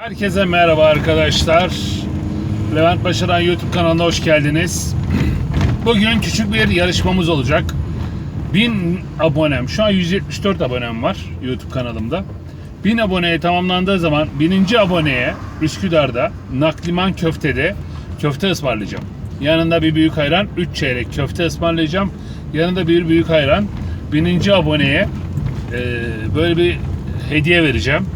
Herkese merhaba arkadaşlar. Levent Başaran YouTube kanalına hoş geldiniz. Bugün küçük bir yarışmamız olacak. 1000 abonem, şu an 174 abonem var YouTube kanalımda. 1000 aboneye tamamlandığı zaman 1000. aboneye Üsküdar'da Nakliman Köfte'de köfte ısmarlayacağım. Yanında bir büyük hayran 3 çeyrek köfte ısmarlayacağım. Yanında bir büyük hayran 1000. aboneye e, böyle bir hediye vereceğim.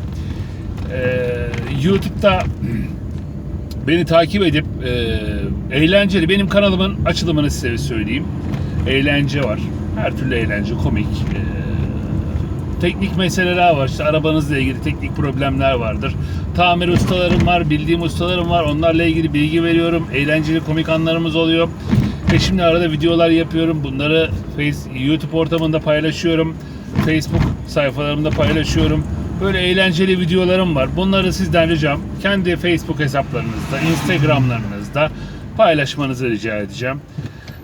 Ee, YouTube'da beni takip edip e, eğlenceli benim kanalımın açılımını size söyleyeyim. Eğlence var. Her türlü eğlence, komik. e, teknik meseleler var. İşte arabanızla ilgili teknik problemler vardır. Tamir ustalarım var, bildiğim ustalarım var. Onlarla ilgili bilgi veriyorum. Eğlenceli komik anlarımız oluyor. Ve şimdi arada videolar yapıyorum. Bunları Face, YouTube ortamında paylaşıyorum. Facebook sayfalarımda paylaşıyorum. Böyle eğlenceli videolarım var. Bunları sizden ricam kendi Facebook hesaplarınızda, Instagramlarınızda paylaşmanızı rica edeceğim.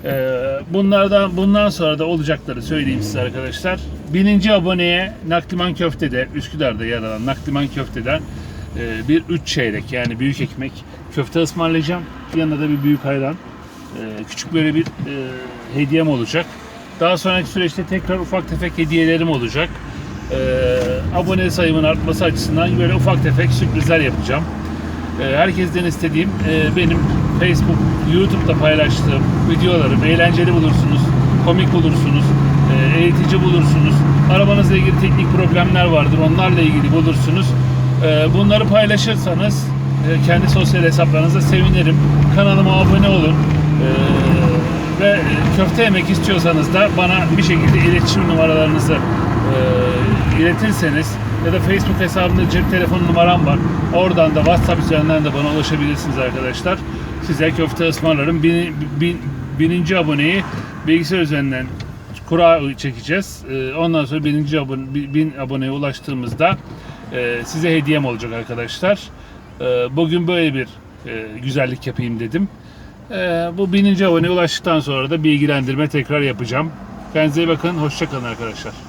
Ee, bunlardan bundan sonra da olacakları söyleyeyim size arkadaşlar. Bininci aboneye Nakliman Köfte'de Üsküdar'da yer alan Nakliman Köfte'den e, bir üç çeyrek yani büyük ekmek köfte ısmarlayacağım. Yanında da bir büyük hayran. e, küçük böyle bir e, hediyem olacak. Daha sonraki süreçte tekrar ufak tefek hediyelerim olacak. E, abone sayımın artması açısından böyle ufak tefek sürprizler yapacağım. E, herkesten istediğim e, benim Facebook, YouTube'da paylaştığım videolarım eğlenceli bulursunuz, komik bulursunuz, e, eğitici bulursunuz. Arabanızla ilgili teknik problemler vardır, onlarla ilgili bulursunuz. E, bunları paylaşırsanız e, kendi sosyal hesaplarınızda sevinirim. Kanalıma abone olun. E, ve köfte yemek istiyorsanız da bana bir şekilde iletişim numaralarınızı e, iletirseniz ya da Facebook hesabımda cep telefon numaram var. Oradan da WhatsApp üzerinden de bana ulaşabilirsiniz arkadaşlar. Size köfte ısmarlarım. Bin, bin, bininci aboneyi bilgisayar üzerinden kura çekeceğiz. E, ondan sonra bininci abone, bin aboneye ulaştığımızda e, size hediyem olacak arkadaşlar. E, bugün böyle bir e, güzellik yapayım dedim. E, bu bininci aboneye ulaştıktan sonra da bilgilendirme tekrar yapacağım. Kendinize iyi bakın. Hoşçakalın arkadaşlar.